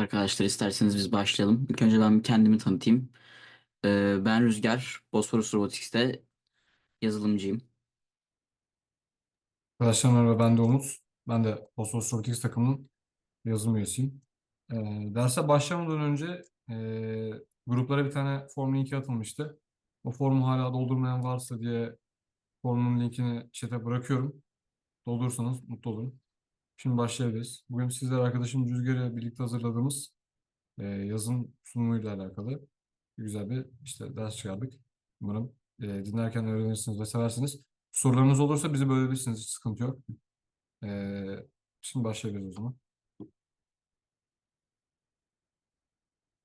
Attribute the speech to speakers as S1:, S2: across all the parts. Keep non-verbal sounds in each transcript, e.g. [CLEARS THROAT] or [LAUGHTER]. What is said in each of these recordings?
S1: Arkadaşlar isterseniz biz başlayalım. İlk önce ben kendimi tanıtayım. Ee, ben Rüzgar, Bosphorus Robotics'te yazılımcıyım.
S2: Arkadaşlar merhaba ben de Umut. Ben de Bosphorus Robotics takımının yazılım üyesiyim. Ee, derse başlamadan önce e, gruplara bir tane form linki atılmıştı. O formu hala doldurmayan varsa diye formun linkini chat'e bırakıyorum. Doldurursanız mutlu olurum. Şimdi başlayabiliriz. Bugün sizler arkadaşım Rüzgar'la birlikte hazırladığımız e, yazım sunumuyla alakalı güzel bir işte ders çıkardık. Umarım e, dinlerken öğrenirsiniz ve seversiniz. Sorularınız olursa bizi bölebilirsiniz. Hiç sıkıntı yok. Ee, şimdi başlayabiliriz o zaman.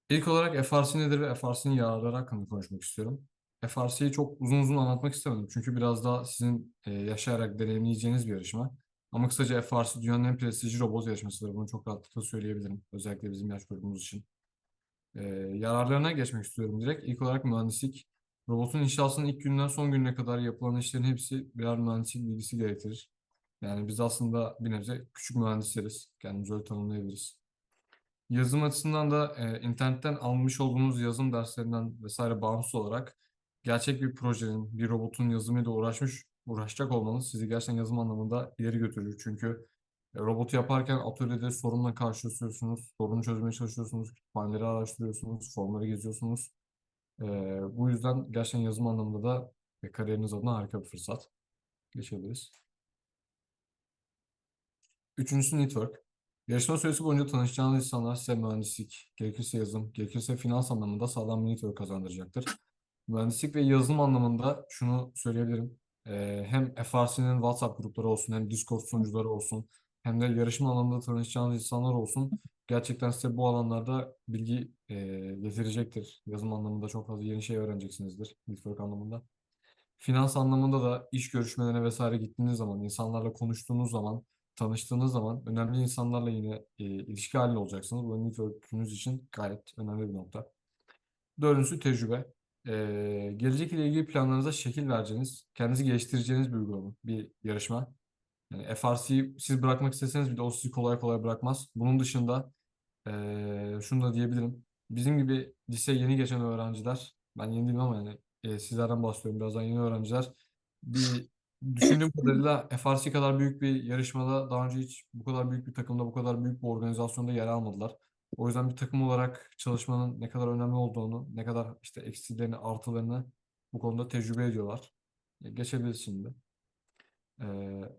S2: İlk olarak FRC nedir ve FRC'nin yararları hakkında konuşmak istiyorum. FRC'yi çok uzun uzun anlatmak istemedim. Çünkü biraz daha sizin e, yaşayarak deneyimleyeceğiniz bir yarışma. Ama kısaca FRC dünyanın en prestijli robot yarışmasıdır. Bunu çok rahatlıkla söyleyebilirim. Özellikle bizim yaş grubumuz için. Ee, yararlarına geçmek istiyorum direkt. İlk olarak mühendislik. Robotun inşasının ilk günden son gününe kadar yapılan işlerin hepsi birer mühendislik bilgisi gerektirir. Yani biz aslında bir nebze küçük mühendisleriz. Kendimizi öyle tanımlayabiliriz. Yazım açısından da e, internetten almış olduğunuz yazım derslerinden vesaire bağımsız olarak gerçek bir projenin, bir robotun yazımıyla uğraşmış, uğraşacak olmanız sizi gerçekten yazım anlamında ileri götürür. Çünkü e, robotu yaparken atölyede sorunla karşılaşıyorsunuz, sorunu çözmeye çalışıyorsunuz, kütüphaneleri araştırıyorsunuz, formları geziyorsunuz. E, bu yüzden gerçekten yazım anlamında da e, kariyeriniz adına harika bir fırsat. Geçebiliriz. Üçüncüsü network. Yarışma süresi boyunca tanışacağınız insanlar size mühendislik, gerekirse yazılım, gerekirse finans anlamında sağlam bir network kazandıracaktır. Mühendislik ve yazılım anlamında şunu söyleyebilirim. Ee, hem FRC'nin WhatsApp grupları olsun, hem Discord sunucuları olsun, hem de yarışma alanında tanışacağınız insanlar olsun. Gerçekten size bu alanlarda bilgi e, getirecektir. Yazılım anlamında çok fazla yeni şey öğreneceksinizdir. Network anlamında. Finans anlamında da iş görüşmelerine vesaire gittiğiniz zaman, insanlarla konuştuğunuz zaman, tanıştığınız zaman önemli insanlarla yine e, ilişki halinde olacaksınız. Bu network'ünüz için gayet önemli bir nokta. Dördüncüsü tecrübe. E, gelecek ile ilgili planlarınıza şekil vereceğiniz, kendinizi geliştireceğiniz bir uygulama, bir yarışma. Yani FRC'yi siz bırakmak isteseniz bir de o sizi kolay kolay bırakmaz. Bunun dışında e, şunu da diyebilirim. Bizim gibi lise yeni geçen öğrenciler, ben yeni değilim ama yani e, sizlerden bahsediyorum birazdan yeni öğrenciler. Bir düşündüğüm [LAUGHS] kadarıyla FRC kadar büyük bir yarışmada daha önce hiç bu kadar büyük bir takımda, bu kadar büyük bir organizasyonda yer almadılar. O yüzden bir takım olarak çalışmanın ne kadar önemli olduğunu, ne kadar işte eksilerini, artılarını bu konuda tecrübe ediyorlar. E, Geçebiliriz şimdi. Ee,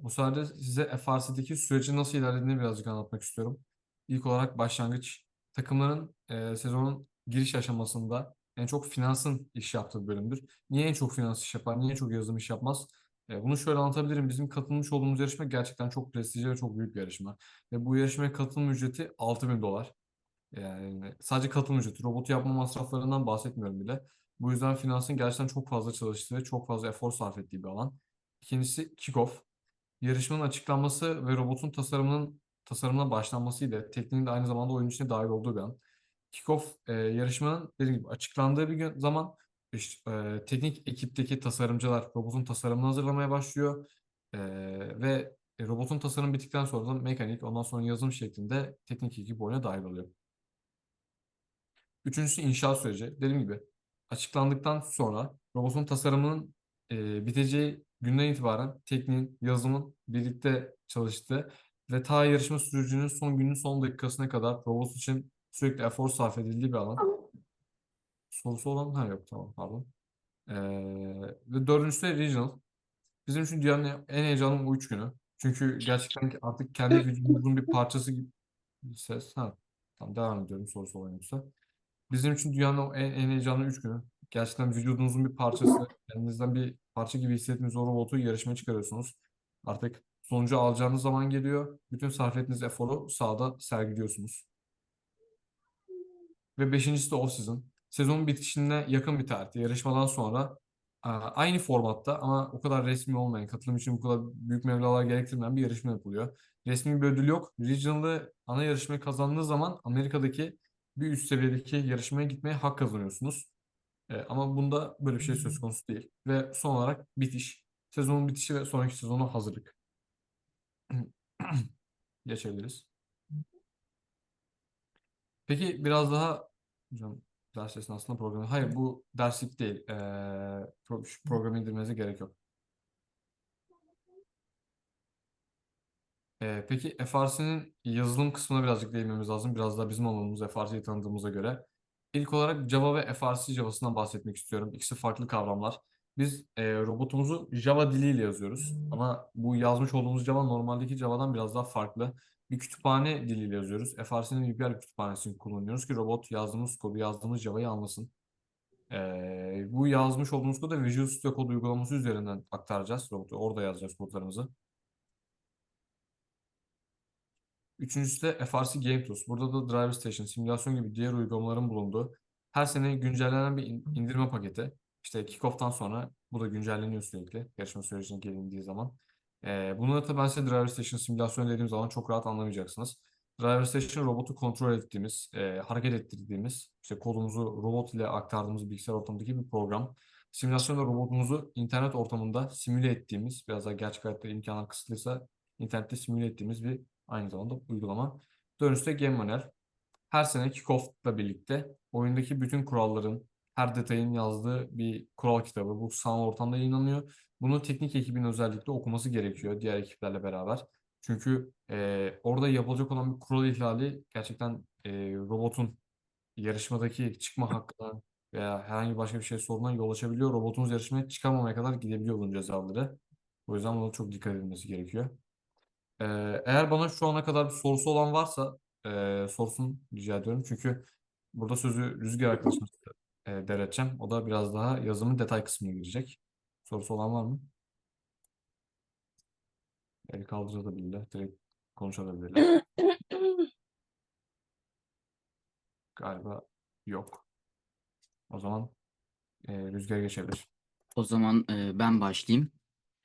S2: bu sayede size FRC'deki süreci nasıl ilerlediğini birazcık anlatmak istiyorum. İlk olarak başlangıç. Takımların e, sezonun giriş aşamasında en çok finansın iş yaptığı bölümdür. Niye en çok finans iş yapar, niye en çok yazılım iş yapmaz? E, bunu şöyle anlatabilirim. Bizim katılmış olduğumuz yarışma gerçekten çok prestijli ve çok büyük bir yarışma. Ve bu yarışmaya katılım ücreti 6000 dolar. Yani sadece katılım ücreti, robotu yapma masraflarından bahsetmiyorum bile. Bu yüzden finansın gerçekten çok fazla çalıştığı, çok fazla efor sarf ettiği bir alan. İkincisi kick-off. Yarışmanın açıklanması ve robotun tasarımının tasarımına başlanmasıyla tekniğin de aynı zamanda oyun içine dahil olduğu bir an. Kick-off e, yarışmanın dediğim gibi açıklandığı bir gün, zaman işte, e, teknik ekipteki tasarımcılar robotun tasarımını hazırlamaya başlıyor. E, ve robotun tasarım bittikten sonra da mekanik, ondan sonra yazım şeklinde teknik ekip oyuna dahil oluyor. Üçüncüsü inşaat süreci. Dediğim gibi açıklandıktan sonra robotun tasarımının e, biteceği günden itibaren tekniğin, yazılımın birlikte çalıştığı ve ta yarışma sürecinin son günün son dakikasına kadar robot için sürekli efor sarf edildiği bir alan. Sorusu olan ha yok tamam pardon. Ee, ve dördüncüsü de regional. Bizim için dünyanın en heyecanlı o üç günü. Çünkü gerçekten artık kendi vücudumuzun bir parçası gibi ses. Ha, tamam devam ediyorum sorusu olan yoksa. Bizim için dünyanın en, en heyecanlı üç günü. Gerçekten vücudunuzun bir parçası, kendinizden bir parça gibi hissettiğiniz o robotu yarışmaya çıkarıyorsunuz. Artık sonucu alacağınız zaman geliyor. Bütün sarf ettiğiniz eforu sahada sergiliyorsunuz. Ve beşincisi de off-season. Sezonun bitişine yakın bir tarihte yarışmadan sonra aynı formatta ama o kadar resmi olmayan, katılım için bu kadar büyük meblağlar gerektirmeyen bir yarışma yapılıyor. Resmi bir ödül yok. Regional'da ana yarışmayı kazandığınız zaman Amerika'daki bir üst seviyedeki yarışmaya gitmeye hak kazanıyorsunuz. E, ama bunda böyle bir şey söz konusu değil. Ve son olarak bitiş. Sezonun bitişi ve sonraki sezona hazırlık. [CLEARS THROAT] Geçebiliriz. Peki biraz daha hocam ders esnasında programı. Hayır bu derslik değil. Ee, pro- programı indirmenize gerek yok. Ee, peki FRC'nin yazılım kısmına birazcık değinmemiz lazım. Biraz daha bizim alanımız FRC'yi tanıdığımıza göre. İlk olarak Java ve FRC Java'sından bahsetmek istiyorum. İkisi farklı kavramlar. Biz e, robotumuzu Java diliyle yazıyoruz. Ama bu yazmış olduğumuz Java normaldeki Java'dan biraz daha farklı. Bir kütüphane diliyle yazıyoruz. FRC'nin UPR kütüphanesini kullanıyoruz ki robot yazdığımız kodu, yazdığımız Java'yı anlasın. Ee, bu yazmış olduğumuz kodu Visual Studio Code uygulaması üzerinden aktaracağız robotu. Orada yazacağız kodlarımızı. Üçüncüsü de FRC Game Tools. Burada da Driver Station, simülasyon gibi diğer uygulamaların bulunduğu her sene güncellenen bir in- indirme paketi. İşte kickoff'tan sonra bu da güncelleniyor sürekli yarışma sürecine gelindiği zaman. Ee, da tabii ben size Driver Station simülasyon dediğim zaman çok rahat anlamayacaksınız. Driver Station robotu kontrol ettiğimiz, e, hareket ettirdiğimiz, işte kodumuzu robot ile aktardığımız bilgisayar ortamındaki bir program. Simülasyonda robotumuzu internet ortamında simüle ettiğimiz, biraz daha gerçek hayatta imkanlar kısıtlıysa internette simüle ettiğimiz bir aynı zamanda uygulama. Dönüşte Game Manual. Her sene kickoff'la birlikte oyundaki bütün kuralların, her detayın yazdığı bir kural kitabı. Bu sanal ortamda yayınlanıyor. Bunu teknik ekibin özellikle okuması gerekiyor diğer ekiplerle beraber. Çünkü e, orada yapılacak olan bir kural ihlali gerçekten e, robotun yarışmadaki çıkma hakkına veya herhangi başka bir şey sorundan yol açabiliyor. Robotumuz yarışmaya çıkamamaya kadar gidebiliyor bunun cezaları. O yüzden buna çok dikkat edilmesi gerekiyor. Ee, eğer bana şu ana kadar bir sorusu olan varsa e, sorsun rica ediyorum. Çünkü burada sözü Rüzgar arkadaşımıza e, devredeceğim. O da biraz daha yazımın detay kısmına girecek. Sorusu olan var mı? El kaldırabilirler. Direkt konuşabilirler. [COUGHS] Galiba yok. O zaman e, Rüzgar geçebilir.
S1: O zaman e, ben başlayayım.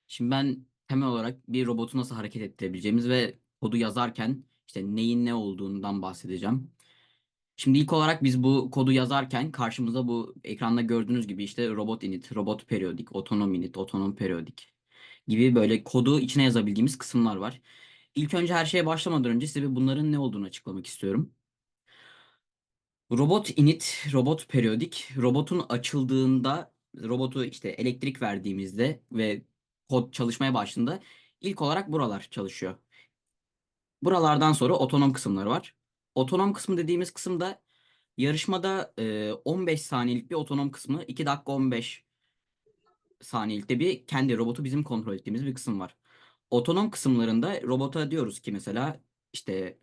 S1: Şimdi ben temel olarak bir robotu nasıl hareket ettirebileceğimiz ve kodu yazarken işte neyin ne olduğundan bahsedeceğim. Şimdi ilk olarak biz bu kodu yazarken karşımıza bu ekranda gördüğünüz gibi işte robot init, robot periyodik, otonom init, otonom periyodik gibi böyle kodu içine yazabildiğimiz kısımlar var. İlk önce her şeye başlamadan önce size bunların ne olduğunu açıklamak istiyorum. Robot init, robot periyodik, robotun açıldığında, robotu işte elektrik verdiğimizde ve kod çalışmaya başladığında ilk olarak buralar çalışıyor. Buralardan sonra otonom kısımları var. Otonom kısmı dediğimiz kısımda yarışmada e, 15 saniyelik bir otonom kısmı, 2 dakika 15 saniyelikte bir kendi robotu bizim kontrol ettiğimiz bir kısım var. Otonom kısımlarında robota diyoruz ki mesela işte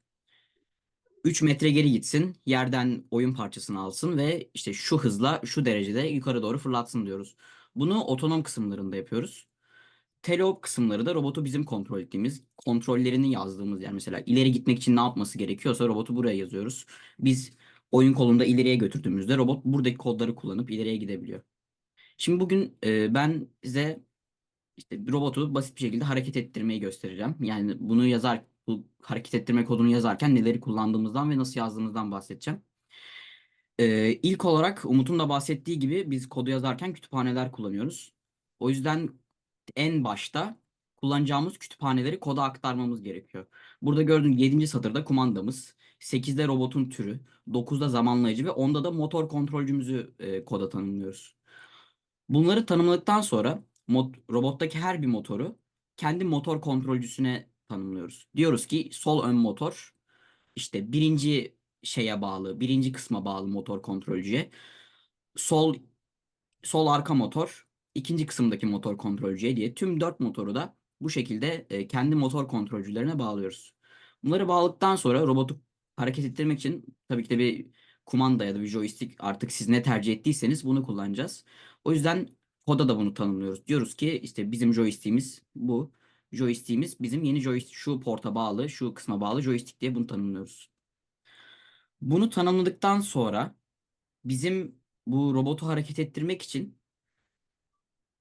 S1: 3 metre geri gitsin, yerden oyun parçasını alsın ve işte şu hızla, şu derecede yukarı doğru fırlatsın diyoruz. Bunu otonom kısımlarında yapıyoruz. Teleop kısımları da robotu bizim kontrol ettiğimiz, kontrollerini yazdığımız yer. Mesela ileri gitmek için ne yapması gerekiyorsa robotu buraya yazıyoruz. Biz oyun kolunda ileriye götürdüğümüzde robot buradaki kodları kullanıp ileriye gidebiliyor. Şimdi bugün e, ben size işte robotu basit bir şekilde hareket ettirmeyi göstereceğim. Yani bunu yazar, bu hareket ettirme kodunu yazarken neleri kullandığımızdan ve nasıl yazdığımızdan bahsedeceğim. Ee, ilk olarak Umut'un da bahsettiği gibi biz kodu yazarken kütüphaneler kullanıyoruz. O yüzden en başta kullanacağımız kütüphaneleri koda aktarmamız gerekiyor. Burada gördüğünüz 7. satırda kumandamız, 8'de robotun türü, 9'da zamanlayıcı ve 10'da da motor kontrolcümüzü e, koda tanımlıyoruz. Bunları tanımladıktan sonra mod, robottaki her bir motoru kendi motor kontrolcüsüne tanımlıyoruz. Diyoruz ki sol ön motor işte birinci şeye bağlı, birinci kısma bağlı motor kontrolcüye. Sol sol arka motor ikinci kısımdaki motor kontrolcüye diye tüm dört motoru da bu şekilde e, kendi motor kontrolcülerine bağlıyoruz. Bunları bağladıktan sonra robotu hareket ettirmek için tabii ki de bir kumanda ya da bir joystick artık siz ne tercih ettiyseniz bunu kullanacağız. O yüzden koda da bunu tanımlıyoruz. Diyoruz ki işte bizim joystick'imiz bu. Joystick'imiz bizim yeni joystick şu porta bağlı, şu kısma bağlı joystick diye bunu tanımlıyoruz. Bunu tanımladıktan sonra bizim bu robotu hareket ettirmek için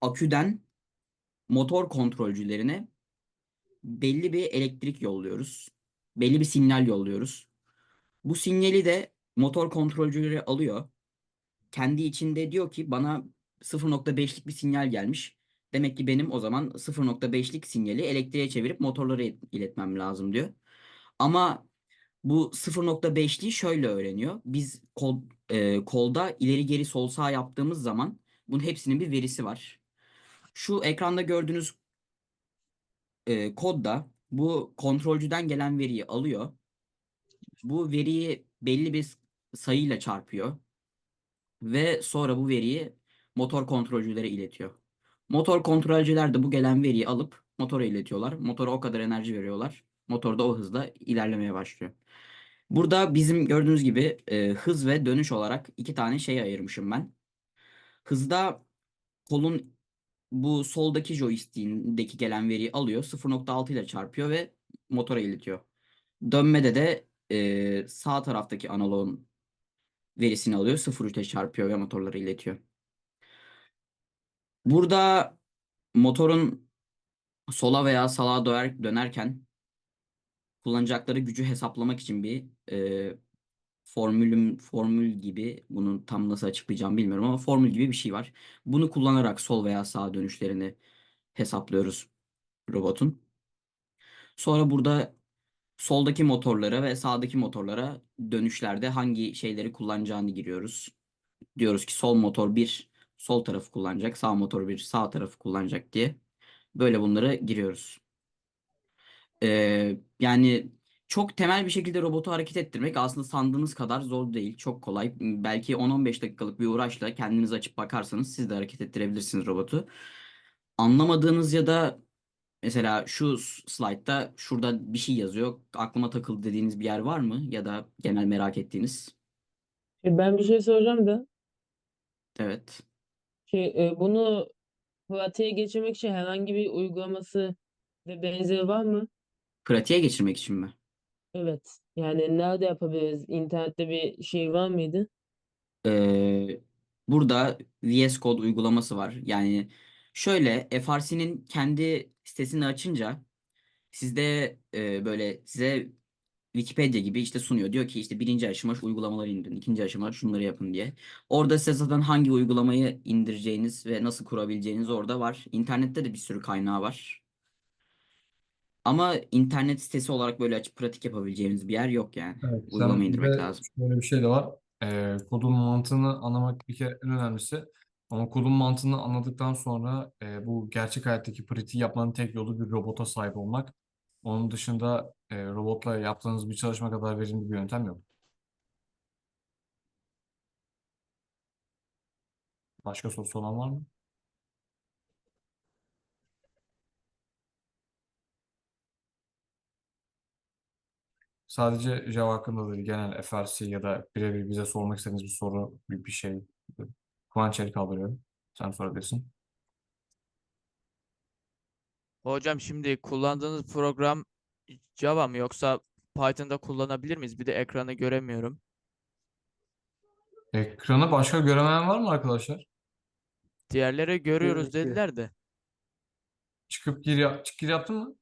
S1: aküden motor kontrolcülerine belli bir elektrik yolluyoruz. Belli bir sinyal yolluyoruz. Bu sinyali de motor kontrolcüleri alıyor. Kendi içinde diyor ki bana 0.5'lik bir sinyal gelmiş. Demek ki benim o zaman 0.5'lik sinyali elektriğe çevirip motorlara iletmem lazım diyor. Ama Bu 0.5'liği şöyle öğreniyor. Biz kol, e, kolda ileri geri sol sağ yaptığımız zaman bunun hepsinin bir verisi var. Şu ekranda gördüğünüz e, kodda bu kontrolcüden gelen veriyi alıyor. Bu veriyi belli bir sayıyla çarpıyor. Ve sonra bu veriyi motor kontrolcülere iletiyor. Motor kontrolcüler de bu gelen veriyi alıp motora iletiyorlar. Motora o kadar enerji veriyorlar. Motor da o hızla ilerlemeye başlıyor. Burada bizim gördüğünüz gibi e, hız ve dönüş olarak iki tane şey ayırmışım ben. Hızda kolun bu soldaki joystick'indeki gelen veriyi alıyor. 0.6 ile çarpıyor ve motora iletiyor. Dönmede de e, sağ taraftaki analogun verisini alıyor. 0.3'e çarpıyor ve motorlara iletiyor. Burada motorun sola veya sağa döner, dönerken kullanacakları gücü hesaplamak için bir e, formülüm formül gibi bunu tam nasıl açıklayacağım bilmiyorum ama formül gibi bir şey var. Bunu kullanarak sol veya sağ dönüşlerini hesaplıyoruz robotun. Sonra burada soldaki motorlara ve sağdaki motorlara dönüşlerde hangi şeyleri kullanacağını giriyoruz. Diyoruz ki sol motor bir sol tarafı kullanacak, sağ motor bir sağ tarafı kullanacak diye. Böyle bunları giriyoruz. Ee, yani çok temel bir şekilde robotu hareket ettirmek aslında sandığınız kadar zor değil. Çok kolay. Belki 10-15 dakikalık bir uğraşla kendiniz açıp bakarsanız siz de hareket ettirebilirsiniz robotu. Anlamadığınız ya da mesela şu slaytta şurada bir şey yazıyor. Aklıma takıldı dediğiniz bir yer var mı? Ya da genel merak ettiğiniz?
S3: E, Ben bir şey soracağım da
S1: Evet.
S3: şey e, bunu pratiğe geçirmek için herhangi bir uygulaması ve benzeri var mı?
S1: Pratiğe geçirmek için mi?
S3: Evet. Yani nerede yapabiliriz? İnternette bir şey var mıydı?
S1: Ee, burada VS Code uygulaması var. Yani şöyle FRC'nin kendi sitesini açınca sizde e, böyle size Wikipedia gibi işte sunuyor. Diyor ki işte birinci aşama şu uygulamaları indirin, ikinci aşama şunları yapın diye. Orada size zaten hangi uygulamayı indireceğiniz ve nasıl kurabileceğiniz orada var. İnternette de bir sürü kaynağı var. Ama internet sitesi olarak böyle açıp pratik yapabileceğiniz bir yer yok yani.
S2: Evet,
S1: Uygulama
S2: sen
S1: indirmek lazım.
S2: şöyle bir şey de var. Ee, kodun mantığını anlamak bir kere en önemlisi. Ama kodun mantığını anladıktan sonra e, bu gerçek hayattaki pratiği yapmanın tek yolu bir robota sahip olmak. Onun dışında e, robotla yaptığınız bir çalışma kadar verimli bir yöntem yok. Başka sorusu olan var mı? Sadece Java hakkında değil, genel FRC ya da birebir bize sormak istediğiniz bir soru, bir, bir şey. Kıvanç el kaldırıyorum. Sen sorabilirsin.
S4: Hocam şimdi kullandığınız program Java mı yoksa Python'da kullanabilir miyiz? Bir de ekranı göremiyorum.
S2: Ekranı başka göremeyen var mı arkadaşlar?
S4: Diğerleri görüyoruz dediler de.
S2: Çıkıp gir, yap, çık gir yaptın mı?